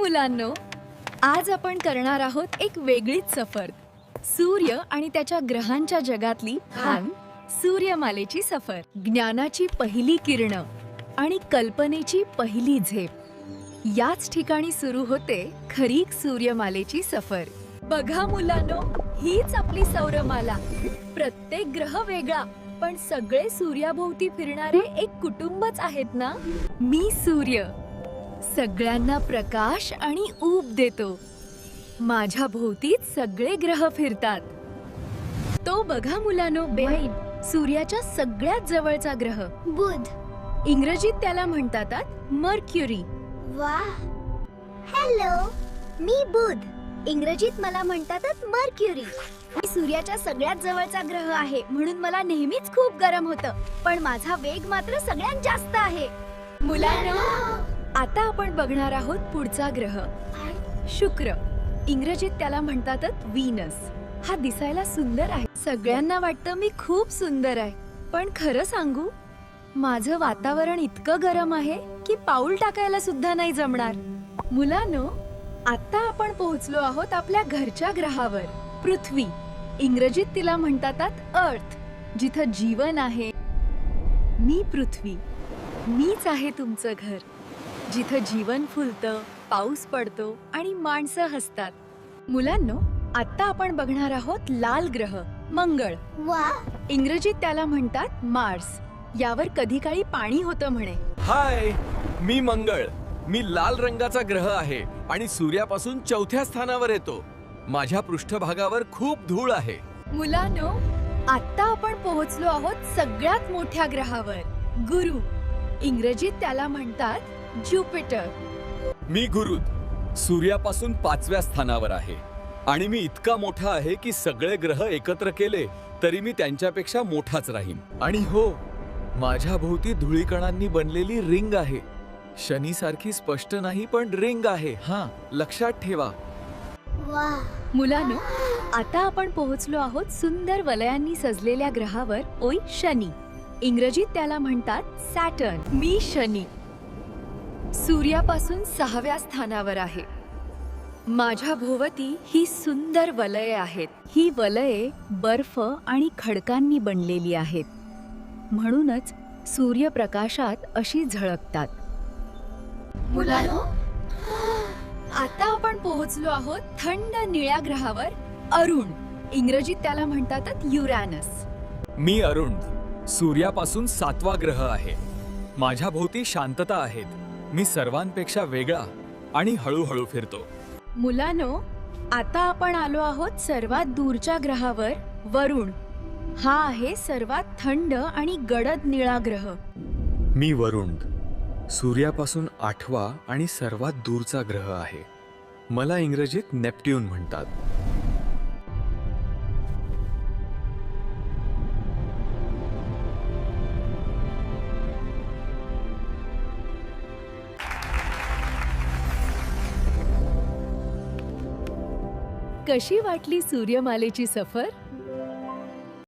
मुलांनो आज आपण करणार आहोत एक वेगळीच सफर. सूर्य आणि त्याच्या ग्रहांच्या जगातली भान सूर्यमालेची सफर. ज्ञानाची पहिली किरणं आणि कल्पनेची पहिली झेप. याच ठिकाणी सुरू होते खरी सूर्यमालेची सफर. बघा मुलांनो हीच आपली सौरमाला. प्रत्येक ग्रह वेगळा पण सगळे सूर्याभोवती फिरणारे एक कुटुंबच आहेत ना? मी सूर्य सगळ्यांना प्रकाश आणि ऊब देतो. माझ्या भोवतीच सगळे ग्रह फिरतात. तो बघा मुलानो बेहाईन सूर्याच्या सगळ्यात जवळचा ग्रह. बुध. इंग्रजीत त्याला म्हणतात मर्क्युरी. वा. हॅलो मी बुध. इंग्रजीत मला म्हणतात मर्क्युरी. मी सूर्याच्या सगळ्यात जवळचा ग्रह आहे म्हणून मला नेहमीच खूप गरम होतं पण माझा वेग मात्र सगळ्यात जास्त आहे. मुलांनो आता आपण बघणार आहोत पुढचा ग्रह. शुक्र. इंग्रजीत त्याला म्हणतातच व्हीनस हा दिसायला सुंदर आहे. सगळ्यांना वाटतं मी खूप सुंदर आहे. पण खरं सांगू माझं वातावरण इतकं गरम आहे की पाऊल टाकायला सुद्धा नाही जमणार. मुलांनो आता आपण पोहोचलो आहोत आपल्या घरच्या ग्रहावर. पृथ्वी. इंग्रजीत तिला म्हणतात अर्थ. जिथं जीवन आहे मी पृथ्वी. मीच आहे तुमचं घर. जिथं जीवन फुलतं पाऊस पडतो आणि माणसं हसतात. मुलांनो आता आपण बघणार आहोत लाल ग्रह मंगळ. वा. इंग्रजीत त्याला म्हणतात मार्स. यावर कधी काळी पाणी होतं म्हणे. हाय मी मंगळ. मी लाल रंगाचा ग्रह आहे आणि सूर्यापासून चौथ्या स्थानावर येतो. माझ्या पृष्ठभागावर खूप धूळ आहे. मुलांनो आता आपण पोहोचलो आहोत सगळ्यात मोठ्या ग्रहावर गुरु. इंग्रजीत त्याला म्हणतात ज्युपिटर. मी गुरुद सूर्यापासून पाचव्या स्थानावर आहे. आणि मी इतका मोठा आहे की सगळे ग्रह एकत्र केले तरी मी त्यांच्यापेक्षा मोठाच राहीन. आणि हो माझ्या भोवती धुळीकणांनी बनलेली रिंग आहे. शनी सारखी स्पष्ट नाही पण रिंग आहे. हा लक्षात ठेवा. वा. मुलांनो आता आपण पोहोचलो आहोत सुंदर वलयांनी सजलेल्या ग्रहावर ओय शनी. इंग्रजीत त्याला म्हणतात सॅटर्न. मी शनी. सूर्यापासून सहाव्या स्थानावर आहे. माझ्या भोवती ही सुंदर वलये आहेत. ही वलये बर्फ आणि खडकांनी बनलेली आहेत. म्हणूनच सूर्यप्रकाशात अशी झळकतात. मुलांनो आता आपण पोहोचलो आहोत थंड निळ्या ग्रहावर अरुण. इंग्रजीत त्याला म्हणतात युरॅनस. मी अरुण. सूर्यापासून सातवा ग्रह आहे. माझ्या भोवती शांतता आहेत. मी सर्वांपेक्षा वेगळा आणि हळूहळू फिरतो. मुलानो आता आपण आलो आहोत सर्वात दूरच्या ग्रहावर वरुण. हा आहे सर्वात थंड आणि गडद निळा ग्रह. मी वरुण. सूर्यापासून आठवा आणि सर्वात दूरचा ग्रह आहे. मला इंग्रजीत नेपट्यून म्हणतात. कशी वाटली सूर्यमालेची सफर?